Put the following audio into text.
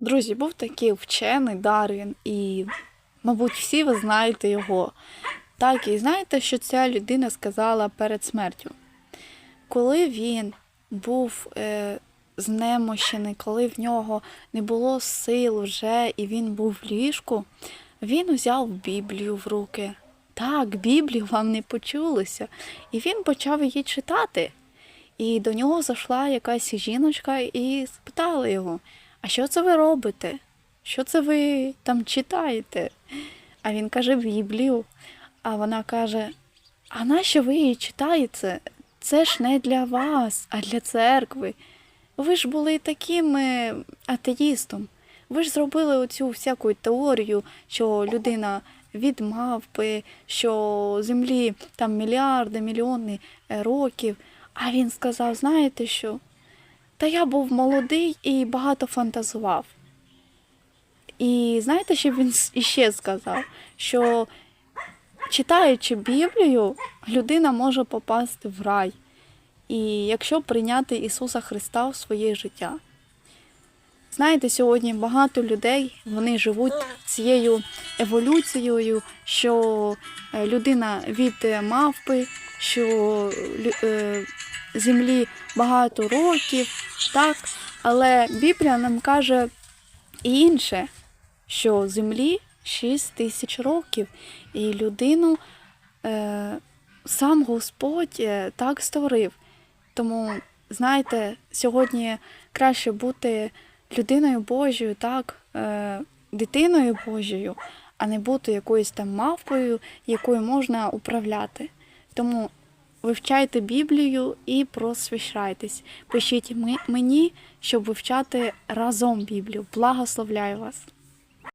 Друзі, був такий вчений Дарвін, і, мабуть, всі ви знаєте його. Так, і знаєте, що ця людина сказала перед смертю? Коли він був е, знемощений, коли в нього не було сил вже, і він був в ліжку, він узяв Біблію в руки. Так, Біблію вам не почулося. І він почав її читати. І до нього зайшла якась жіночка і спитала його: А що це ви робите? Що це ви там читаєте? А він каже Біблію. А вона каже: А нащо ви її читаєте? Це ж не для вас, а для церкви. Ви ж були таким е, атеїстом. Ви ж зробили оцю всяку теорію, що людина від мавпи, що землі там мільярди, мільйони е, років. А він сказав: знаєте що? Та я був молодий і багато фантазував. І знаєте, що він іще сказав? Що читаючи Біблію, людина може попасти в рай. І якщо прийняти Ісуса Христа в своє життя. Знаєте, сьогодні багато людей вони живуть цією еволюцією, що е, людина від е, мавпи, що е, землі багато років, так, але Біблія нам каже інше, що землі 6 тисяч років, і людину е, сам Господь е, так створив. Тому, знаєте, сьогодні краще бути людиною Божою, так, е, дитиною Божою, а не бути якоюсь там мавпою, якою можна управляти. Тому вивчайте Біблію і просвіщайтесь. Пишіть мені, щоб вивчати разом Біблію. Благословляю вас!